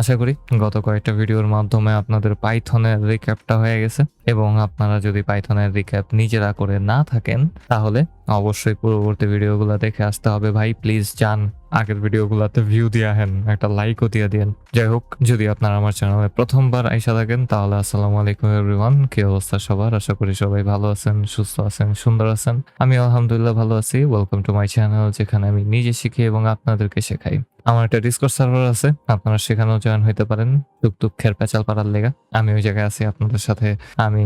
আশা করি গত কয়েকটা ভিডিওর মাধ্যমে আপনাদের পাইথনের রিক্যাপটা হয়ে গেছে এবং আপনারা যদি পাইথনের রিক্যাপ নিজেরা করে না থাকেন, তাহলে অবশ্যই পূর্ববর্তী ভিডিওগুলো দেখে আসতে হবে। ভাই প্লিজ যান, আগের ভিডিওগুলোতে ভিউ দিয়ে আহেন একটা লাইকও দিয়ে দিন যাই হোক, যদি আপনারা আমার চ্যানেলে প্রথমবার আইসা থাকেন, তাহলে আসসালামু আলাইকুম এভরিওয়ান কি অবস্থা সবার? আশা করি সবাই ভালো আছেন, সুস্থ আছেন, সুন্দর আছেন। আমি আলহামদুলিল্লাহ ভালো আছি। ওয়েলকাম টু মাই চ্যানেল যেখানে আমি নিজে শিখি এবং আপনাদেরকে শেখাই। আমার একটা ডিসকোর্স সার্ভার আছে, আপনারা সেখানেও জয়েন হইতে পারেন সুখ দুঃখের পেঁচাল পাড়ার লেগা। আমি ওই জায়গায় আছি, আপনাদের সাথে আমি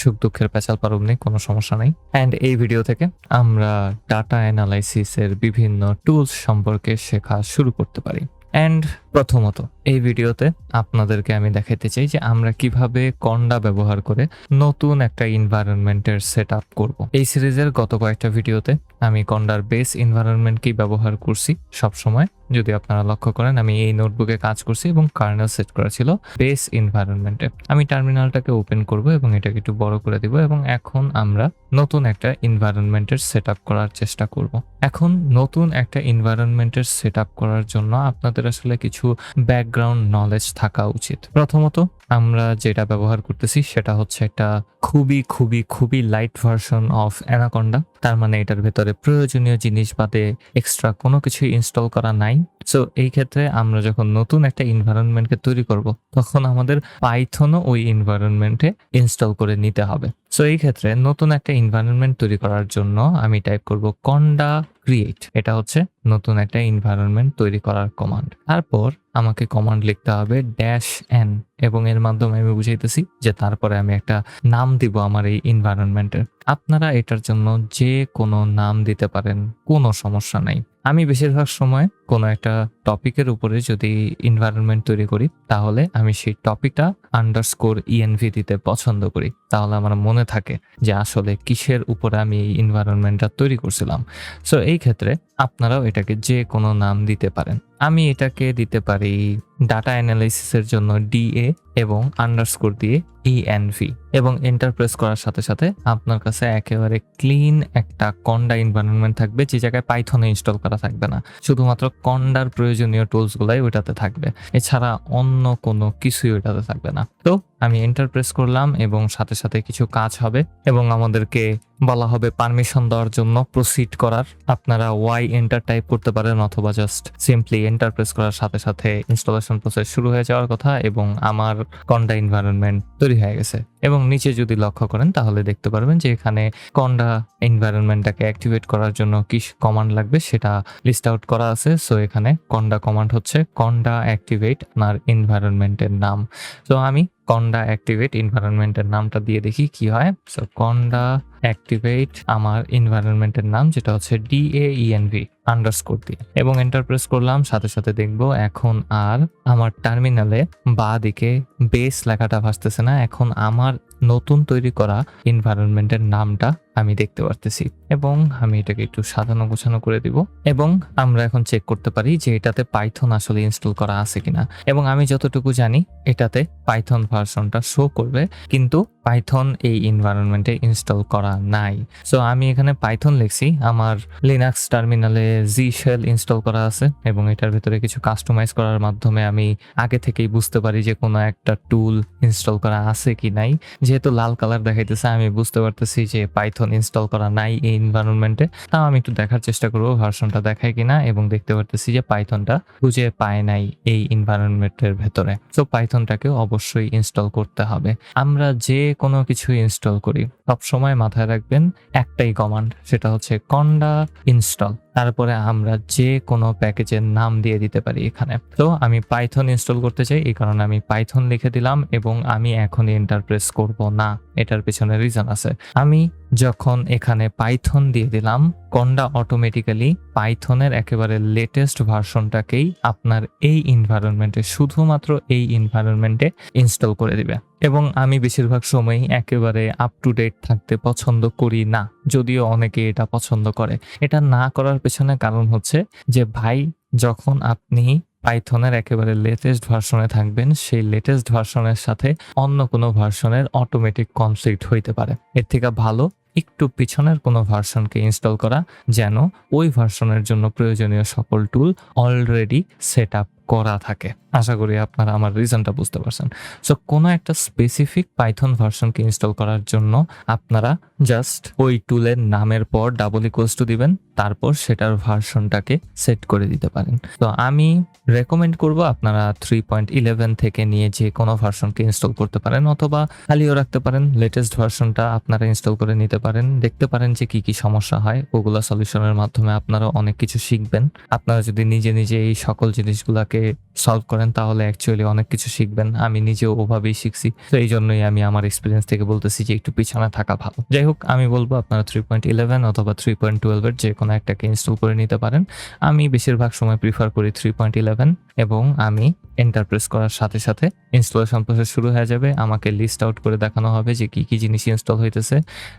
সুখ দুঃখের পেঁচাল পাড়ব নেই, কোনো সমস্যা নাই। অ্যান্ড এই ভিডিও থেকে আমরা ডাটা অ্যানালাইসিসের বিভিন্ন টুলস সম্পর্কে শেখা শুরু করতে পারি। অ্যান্ড প্রথমত, এই ভিডিওতে আপনাদেরকে আমি দেখাতে চাই যে আমরা কীভাবে কন্ডা ব্যবহার করে নতুন একটা ইনভায়রনমেন্টের সেট আপ করব। এই সিরিজের গত কয়েকটা ভিডিওতে আমি কন্ডার বেস ইনভায়রনমেন্টকেই ব্যবহার করছি সবসময়। যদি আপনারা লক্ষ্য করেন, আমি এই নোটবুকে কাজ করছি এবং কার্নেল সেট করা ছিল বেস ইনভায়রনমেন্টে আমি টার্মিনালটাকে ওপেন করব এবং এটাকে একটু বড় করে দিব এবং এখন আমরা নতুন একটা ইনভায়রনমেন্টের সেট করার চেষ্টা করব। এখন নতুন একটা ইনভায়রনমেন্টের সেট করার জন্য আপনাদের আসলে কিছু ব্যাকগ্রাউন্ড নলেজ থাকা উচিত। প্রথমত আমরা যেটা ব্যবহার করতেছি সেটা হচ্ছে একটা খুবই খুবই খুবই লাইট ভার্সন অফ অ্যানাকন্ডা তার মানে এটার ভেতরে প্রয়োজনীয় জিনিস বাদে এক্সট্রা কোনো কিছু ইনস্টল করা নাই। সো এই ক্ষেত্রে আমরা যখন নতুন একটা ইনভায়রনমেন্টকে তৈরি করব, তখন আমাদের পাইথনও ওই ইনভায়রনমেন্টে ইনস্টল করে নিতে হবে। সো এই ক্ষেত্রে নতুন একটা ইনভায়রনমেন্ট তৈরি করার জন্য আমি টাইপ করব কন্ডা ক্রিয়েট এটা হচ্ছে নতুন একটা ইনভায়রনমেন্ট তৈরি করার কমান্ড তারপর আমাকে কমান্ড লিখতে হবে ড্যাশ এন এবং এর মাধ্যমে আমি বুঝাইতেছি যে তারপরে আমি একটা নাম দিব আমার এই ইনভায়রনমেন্টের আপনারা এটার জন্য যে কোনো নাম দিতে পারেন, কোনো সমস্যা নাই। আমি বেশিরভাগ সময় কোনো একটা টপিকের উপরে যদি ইনভায়রনমেন্ট তৈরি করি, তাহলে আমি সেই টপিকটা আন্ডারস্কোর ইএনভি দিতে পছন্দ করি। তাহলে আমার মনে থাকে যে আসলে কিসের উপরে আমি এই ইনভায়রনমেন্টটা তৈরি করছিলাম। সো এই ক্ষেত্রে আপনারাও এটাকে যে কোনো নাম দিতে পারেন। আমি এটাকে দিতে পারি ডাটা অ্যানালাইসিসের জন্য ডিএ এবং আন্ডারস্কোর দিয়ে ইএনভি এবং এন্টার প্রেস করার সাথে সাথে আপনার কাছে একেবারে ক্লিন একটা কন্ডা এনভায়রনমেন্ট থাকবে, যে জায়গায় পাইথনে ইনস্টল করা থাকবে না। শুধুমাত্র কন্ডার প্রয়োজনীয় টুলসগুলাই ওইটাতে থাকবে। এছাড়া অন্য কোনো কিছুই ওইটাতে থাকবে না। তো আমি এন্টার প্রেস করলাম এবং সাথে সাথে কিছু কাজ হবে এবং আমাদেরকে বলা হবে পারমিশন দেওয়ার জন্য প্রসিড করার। আপনারা ওয়াই এন্টার টাইপ করতে পারেন অথবা জাস্ট সিম্পলি এন্টার প্রেস করার সাথে সাথে ইনস্টলেশন প্রসেস শুরু হয়ে যাওয়ার কথা এবং আমার কন্ডা এনভায়রনমেন্ট তৈরি হয়ে গেছে। এবং নিচে যদি লক্ষ্য করেন তাহলে দেখতে পারবেন যে এখানে কন্ডা এনভায়রনমেন্টটাকে অ্যাক্টিভেট করার জন্য কি কমান্ড লাগবে সেটা লিস্ট আউট করা আছে। সো এখানে কন্ডা কমান্ড হচ্ছে কন্ডা অ্যাক্টিভেট আপনার এনভায়রনমেন্টের নাম। তো আমি কন্ডা অ্যাক্টিভেট এনভায়রনমেন্টের নামটা দিয়ে দেখি কি হয়। সো কন্ডা অ্যাক্টিভেট আমার এনভায়রনমেন্টের নাম, যেটা হচ্ছে ডিএইএনভি আন্ডারস্কোর দিয়ে। এবং এন্টার প্রেস করলাম, সাথে সাথে দেখব এখন আর আমার টার্মিনালে বা দিকে বেস লেখাটা ভাসতেছে না, এখন আমার নতুন তৈরি করা এনভায়রনমেন্টের নামটা আমি দেখতে পারতেছি। এবং আমি এটাকে একটু সাজানো গোছানো করে দিব। এবং আমরা এখন চেক করতে পারি যে এটাতে পাইথন আসলে ইনস্টল করা আছে কিনা। এবং আমি যতটুকু জানি, এটাতে পাইথন ভার্সনটা শো করবে। কিন্তু পাইথন এই এনভায়রনমেন্টে ইনস্টল করা নাই। সো আমি এখানে পাইথন লিখছি। আমার লিনাক্স টার্মিনালে জি শেল ইনস্টল করা আছে এবং এটার ভিতরে কিছু কাস্টমাইজ করার মাধ্যমে আমি আগে থেকেই বুঝতে পারি যে কোনো একটা টুল ইনস্টল করা আছে কি নাই। যেহেতু লাল কালার দেখাইতেছে, আমি বুঝতে পারতেছি যে পাইথন ইনস্টল করা নাই এই এনভায়রনমেন্টে তাও আমি একটু দেখার চেষ্টা করব ভার্সনটা দেখায় কিনা এবং দেখতে পারতেছি যে পাইথনটা খুঁজে পায় নাই এই এনভায়রনমেন্টের ভেতরে। সো পাইথনটাকে অবশ্যই ইনস্টল করতে হবে। আমরা যে কোনো কিছু ইনস্টল করি। সবসময় মাথায় রাখবেন, একটাই কমান্ড সেটা হচ্ছে কন্ডা ইনস্টল তারপরে আমরা যে কোনো প্যাকেজের নাম দিয়ে দিতে পারি এখানে। তো আমি পাইথন ইনস্টল করতে চাই, এই কারণে আমি পাইথন লিখে দিলাম এবং আমি এখন ইন্টারপ্রেস করব না। এটার পিছনে রিজন আছে। আমি যখন এখানে পাইথন দিয়ে দিলাম কন্ডা অটোমেটিক্যালি পাইথনের একেবারে লেটেস্ট ভার্সনটাকেই আপনার এই ইনভায়রনমেন্টে শুধুমাত্র এই ইনভায়রনমেন্টে ইনস্টল করে দিবে। এবং আমি বেশিরভাগ সময়ই একেবারে আপ টু ডেট থাকতে পছন্দ করি না, যদিও অনেকে এটা পছন্দ করে। এটা না করার পেছনে কারণ হচ্ছে যে ভাই, যখন আপনি পাইথনের একেবারে লেটেস্ট ভার্সনে থাকবেন, সেই লেটেস্ট ভার্সনের সাথে অন্য কোনো ভার্সনের অটোমেটিক কনফ্লিক্ট হইতে পারে। এর থেকে ভালো একটু পিছনের কোনো ভার্সনকে ইনস্টল করা, যেন ওই ভার্সনের জন্য প্রয়োজনীয় সকল টুল অলরেডি সেট আপ করা থাকে। আশা করি আপনারা আমার রিজনটা বুঝতে পারছেন। সো কোনো একটা স্পেসিফিক পাইথন ভার্সনকে ইনস্টল করার জন্য আপনারা জাস্ট ওই টুলের নামের পর ডাবল ইকুয়ালস টু দিবেন। তারপর সেটার ভার্সনটাকে সেট করে দিতে পারেন। তো আমি রেকমেন্ড করব আপনারা থ্রি পয়েন্ট ইলেভেন থেকে নিয়ে যে কোনো ভার্সনকে ইনস্টল করতে পারেন অথবা খালিও রাখতে পারেন। লেটেস্ট ভার্সনটা আপনারা ইনস্টল করে নিতে পারেন। দেখতে পারেন যে কি কি সমস্যা হয়। ওগুলা সলিউশনের মাধ্যমে আপনারা অনেক কিছু শিখবেন। আপনারা যদি নিজে নিজে এই সকল জিনিসগুলাকে সলভ করেন তাহলে অ্যাকচুয়ালি অনেক কিছু শিখবেন। আমি নিজেও ওভাবেই শিখছি। তো এই জন্যই আমি আমার এক্সপিরিয়েন্স থেকে বলতেছি যে একটু পিছনে থাকা ভালো। যাই হোক, আমি বলব আপনারা থ্রি পয়েন্ট ইলেভেন অথবা থ্রি পয়েন্ট টুয়েলভের যে কোনো একটাকে ইনস্টল করে নিতে পারেন। আমি বেশিরভাগ সময় প্রিফার করি থ্রি পয়েন্ট ইলেভেন এবং আমি এন্টার প্রেস করার সাথে সাথে ইনস্টলেশন প্রসেস শুরু হয়ে যাবে। আমাকে লিস্ট আউট করে দেখানো হবে যে কি কি জিনিস ইনস্টল হইতেছে।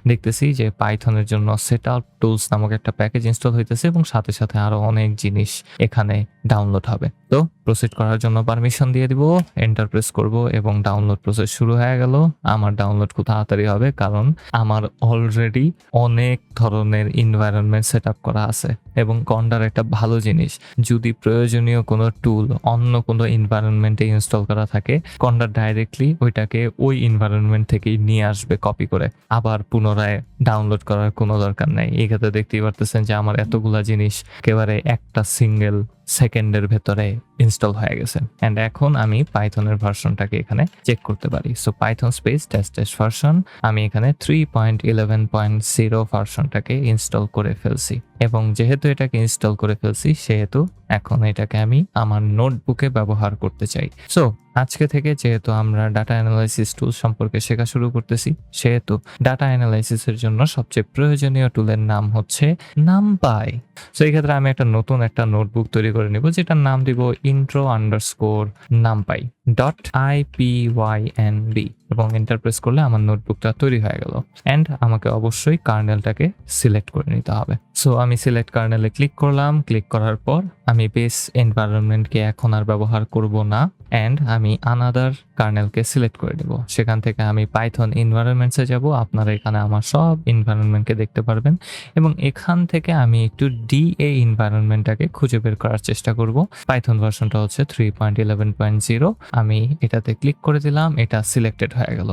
দেখতেছি যে পাইথনের জন্য সেট আপ টুলস নামক একটা প্যাকেজ ইনস্টল হইতেছে এবং সাথে সাথে আরও অনেক জিনিস এখানে ডাউনলোড হবে। তো প্রসিড করার জন্য পারমিশন দিয়ে দিব এন্টার প্রেস করব এবং ডাউনলোড প্রসেস শুরু হয়ে গেল। আমার ডাউনলোড খুব তাড়াতাড়ি হবে কারণ আমার অলরেডি অনেক ধরনের এনভায়রনমেন্ট সেট আপ করা আছে এবং কন্ডার একটা ভালো জিনিস। যদি প্রয়োজনীয় কোনো টুল অন্য কোনো এনভায়রনমেন্টে ইনস্টল করা থাকে কন্ডার ডাইরেক্টলি ওইটাকে ওই এনভায়রনমেন্ট থেকেই নিয়ে আসবে কপি করে। আবার পুনরায় ডাউনলোড করার কোনো দরকার নাই। এই ক্ষেত্রে দেখতেই পারতেছেন যে আমার এতগুলা জিনিস একেবারে একটা সিঙ্গেল সেকেন্ডের ভেতরে ইনস্টল হয়ে গেছে। অ্যান্ড এখন আমি পাইথনের ভার্সনটাকে এখানে চেক করতে পারি। So python space test test version আমি এখানে three point eleven point zero ভার্সনটাকে install করে ফেলছি। এবং যেহেতু এটাকে ইনস্টল করে ফেলছি, সেহেতু এখন এটাকে আমি আমার নোটবুকে ব্যবহার করতে চাই। সো আজকে থেকে যেহেতু আমরা ডাটা অ্যানালাইসিস টুল সম্পর্কে শেখা শুরু করতেছি, সেহেতু ডাটা অ্যানালাইসিসের জন্য সবচেয়ে প্রয়োজনীয় টুলের নাম হচ্ছে নামপাই সো এই ক্ষেত্রে আমি একটা নতুন একটা নোটবুক তৈরি করে নিব, যেটার নাম দিব intro underscore numpy dot I P Y N B এবং এন্টার প্রেস করলে আমার নোটবুকটা তৈরি হয়ে গেল। অ্যান্ড আমাকে অবশ্যই কার্নেলটাকে সিলেক্ট করে নিতে হবে। সো আমি সিলেক্ট কার্নেলে ক্লিক করলাম ক্লিক করার পর আমি বেস এনভায়রনমেন্টকে এখন আর ব্যবহার করব না। অ্যান্ড আমি আনাদার কার্নেলকে সিলেক্ট করে দেব সেখান থেকে আমি পাইথন এনভায়রনমেন্টসে যাব। আপনারা এখানে আমার সব এনভায়রনমেন্টকে দেখতে পারবেন এবং এখান থেকে আমি একটু ডিএ এনভায়রনমেন্টটাকে খুঁজে বের করার চেষ্টা করব। পাইথন ভার্সনটা হচ্ছে three point eleven point zero আমি এটাতে ক্লিক করে দিলাম, এটা সিলেক্টেড হয়ে গেল।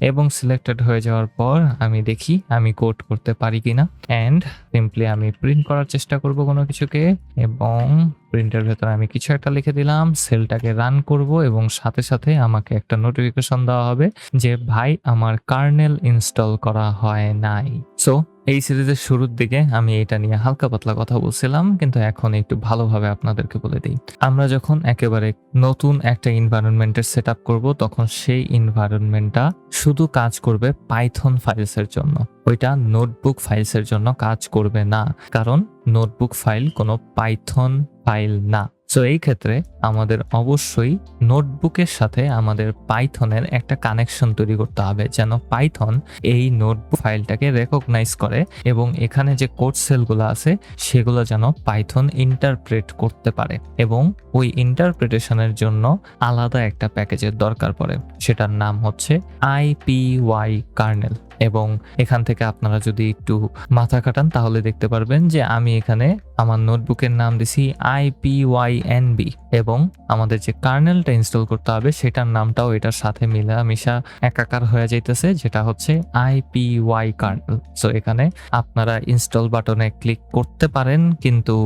এবং সিলেক্টেড হয়ে যাওয়ার পর আমি দেখি আমি কোড করতে পারি কিনা। অ্যান্ড সিম্পলি আমি প্রিন্ট করার চেষ্টা করব কোনো কিছুকে। এবং প্রিন্টের ভেতরে আমি কিছু একটা লিখে দিলাম। সেলটাকে রান করব এবং সাথে সাথে আমাকে একটা নোটিফিকেশন দেওয়া হবে যে, ভাই, আমার কার্নেল ইনস্টল করা হয় নাই। সো এই সিরিজের শুরুর দিকে আমি এটা নিয়ে হালকা পাতলা কথা বলছিলাম, কিন্তু এখন একটু ভালোভাবে আপনাদেরকে বলে দিই। আমরা যখন একেবারে নতুন একটা এনভায়রনমেন্টের সেট আপ করব, তখন সেই এনভায়রনমেন্টটা শুধু কাজ করবে পাইথন ফাইলসের জন্য। ওইটা নোটবুক ফাইলসের জন্য কাজ করবে না। কারণ নোটবুক ফাইল কোনো পাইথন ফাইল না। সো এই ক্ষেত্রে আমাদের অবশ্যই নোটবুকের সাথে আমাদের পাইথনের একটা কানেকশন তৈরি করতে হবে, যেন পাইথন এই নোটবুক ফাইলটাকে রেকগনাইজ করে এবং এখানে যে কোড সেলগুলো আছে, সেগুলো যেন পাইথন ইন্টারপ্রেট করতে পারে এবং ওই ইন্টারপ্রিটেশনের জন্য আলাদা একটা প্যাকেজের দরকার পড়ে। সেটার নাম হচ্ছে আইপিওয়াই কার্নেল এবং এখান থেকে আপনারা যদি একটু মাথা কাটান তাহলে দেখতে পারবেন যে আমি এখানে আমার নোটবুকের নাম দিছি আইপিওয়াইএনবি এবং আমাদের যে কার্নেলটা ইনস্টল করতে হবে সেটার নামটাও এটার সাথে মিলামিশা একাকার হয়ে যাইতেছে, যেটা হচ্ছে আইপিওয়াই কার্নেল। সো এখানে আপনারা ইনস্টল বাটনে ক্লিক করতে পারেন, কিন্তু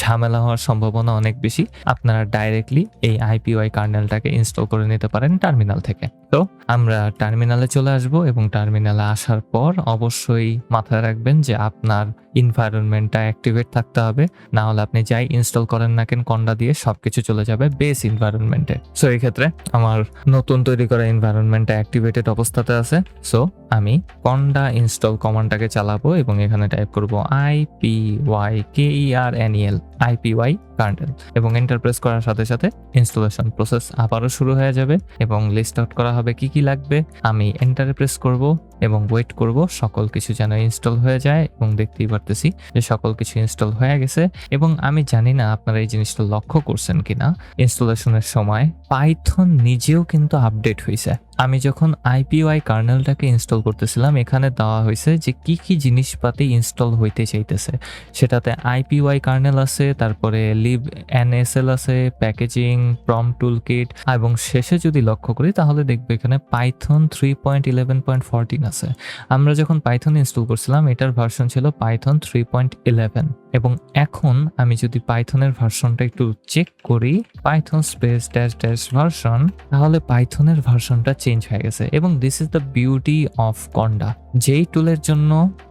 ঝামেলা হওয়ার সম্ভাবনা অনেক বেশি। আপনারা ডাইরেক্টলি এই আইপিওয়াই কার্নেলটাকে ইনস্টল করে নিতে পারেন টার্মিনাল থেকে। তো আমরা টার্মিনালে চলে আসব এবং টার্মিনালে আসার পর অবশ্যই মাথায় রাখবেন যে আপনার ইনভায়রনমেন্টটা অ্যাক্টিভেট থাকতে হবে। না হলে আপনি যাই ইনস্টল করেন না কেন কন্ডা দিয়ে সবকিছু চলে যাবে বেস ইনভায়রনমেন্টে সো এই ক্ষেত্রে আমার নতুন তৈরি করা ইনভায়রনমেন্টটা অ্যাক্টিভেটেড অবস্থাতে আছে। সো আমি কন্ডা ইনস্টল কমান্ডটাকে চালাবো এবং এখানে টাইপ করব I P Y K E R N L ipykernel এবং এন্টার প্রেস করার সাথে সাথে ইনস্টলেশন প্রসেস আবারও শুরু হয়ে যাবে এবং লিস্ট আউট করা হবে কি কি লাগবে। আমি এন্টারে প্রেস করব এবং ওয়েট করব সকল কিছু যেন ইনস্টল হয়ে যায় এবং দেখতেই পারতেছি যে সকল কিছু ইনস্টল হয়ে গেছে এবং আমি জানি না আপনারা এই জিনিসটা লক্ষ্য করছেন কিনা। ইনস্টলেশনের সময় পাইথন নিজেও কিন্তু আপডেট হয়েছে আমি যখন আইপিওয়াই কার্নেলটাকে ইনস্টল করতেছিলাম, এখানে দেওয়া হয়েছে যে কি কি জিনিসপাতি ইনস্টল হইতে চাইতেছে। সেটাতে আইপিওয়াই কার্নেল আছে, তারপরে লিভ এনএসএল আছে প্যাকেজিং প্রম টুল কিট এবং শেষে যদি লক্ষ্য করি, তাহলে দেখবে এখানে python three point eleven point fourteen আছে। আমরা যখন পাইথন ইনস্টল করছিলাম, এটার ভার্সন ছিল পাইথন থ্রি পয়েন্ট ইলেভেন এবং এখন আমি যদি পাইথনের ভার্সনটা একটু চেক করি python space dash dash version তাহলে পাইথনের ভার্সনটা চেঞ্জ হয়ে গেছে। এবং this is the beauty of conda যেই টুলের জন্য,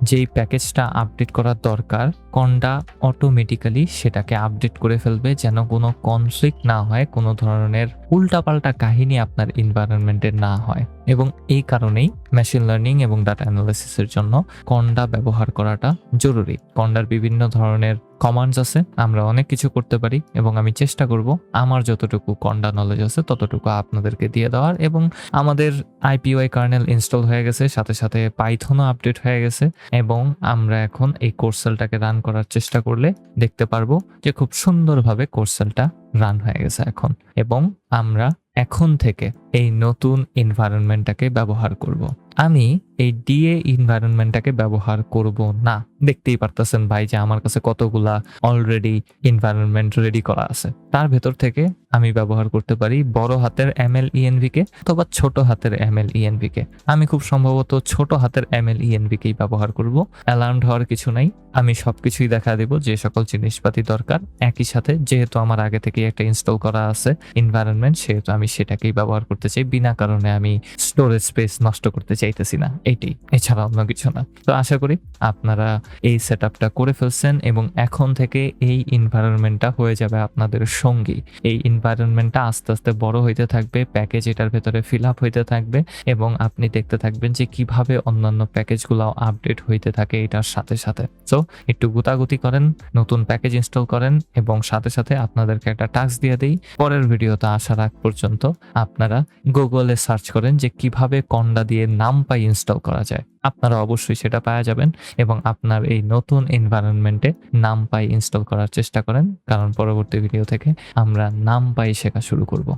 যেই প্যাকেজটা আপডেট করার দরকার কন্ডা অটোমেটিক্যালি সেটাকে আপডেট করে ফেলবে যেন কোনো কনফ্লিক্ট না হয়, কোনো ধরনের উল্টাপাল্টা কাহিনী আপনার এনভায়রনমেন্টের না হয়। এবং এই কারণেই মেশিন লার্নিং এবং ডাটা অ্যানালাইসিসের জন্য কন্ডা ব্যবহার করাটা জরুরি। কন্ডার বিভিন্ন ধরনের কমান্ডস আছে, আমরা অনেক কিছু করতে পারি এবং আমি চেষ্টা করব আমার যতটুকু কন্ডা নলেজ আছে ততটুকু আপনাদেরকে দিয়ে দেওয়ার এবং আমাদের আইপিওয়াই কার্নেল ইনস্টল হয়ে গেছে, সাথে সাথে পাইথনও আপডেট হয়ে গেছে এবং আমরা এখন এই কোর্সেলটাকে রান করার চেষ্টা করলে দেখতে পারব যে খুব সুন্দরভাবে কোর্সেলটা রান হয়ে গেছে এখন। এবং আমরা এখন থেকে এই নতুন এনভায়রনমেন্টটাকে ব্যবহার করব। আমি এই ডিএ এনভায়রনমেন্টটাকে ব্যবহার করব না। দেখতেই পারতেছেন ভাই যে আমার কাছে কতগুলা অলরেডি এনভায়রনমেন্ট রেডি করা আছে। তার ভেতর থেকে আমি ব্যবহার করতে পারি বড় হাতের এম এল ইএনভি কে অথবা ছোট হাতের এম এল ইএনভি কে। আমি খুব সম্ভবত ছোট হাতের এম এল ইএনভি কেই ব্যবহার করব। অ্যালার্ম হওয়ার কিছু নাই। আমি সবকিছুই দেখা দেব, যে সকল জিনিসপাতি দরকার। একই সাথে যেহেতু আমার আগে থেকে একটা ইনস্টল করা আছে এনভায়রনমেন্ট সেহেতু আমি সেটাকেই ব্যবহার করতে চাই। বিনা কারণে আমি স্টোরেজ স্পেস নষ্ট করতে চাইতেছি না, এটি। এছাড়া অন্য কিছু না। তো আশা করি আপনারা এই সেট আপটা করে ফেলছেন এবং এখন থেকে এই এনভায়রনমেন্টটা হয়ে যাবে আপনাদের সঙ্গী। এই এনভায়রনমেন্টটা আস্তে আস্তে বড় হইতে থাকবে প্যাকেজ এটার ভেতরে ফিল আপ হইতে থাকবে এবং আপনি দেখতে থাকবেন যে কীভাবে অন্যান্য প্যাকেজগুলো আপডেট হইতে থাকে এটার সাথে সাথে। সো একটু গুতাগুতি করেন, নতুন প্যাকেজ ইনস্টল করেন এবং সাথে সাথে আপনাদেরকে একটা টাস্ক দিয়ে দিই। পরের ভিডিওতে আসার আগ পর্যন্ত আপনারা গুগলে সার্চ করেন যে কীভাবে কন্ডা দিয়ে নাম পাই ইনস্টল করা যায়। আপনারা অবশ্যই সেটা পাওয়া যাবেন এবং আপনার এই নতুন এনভায়রনমেন্টে নামপাই ইনস্টল করার চেষ্টা করেন। কারণ পরবর্তী ভিডিও থেকে আমরা নামপাই শেখা শুরু করব।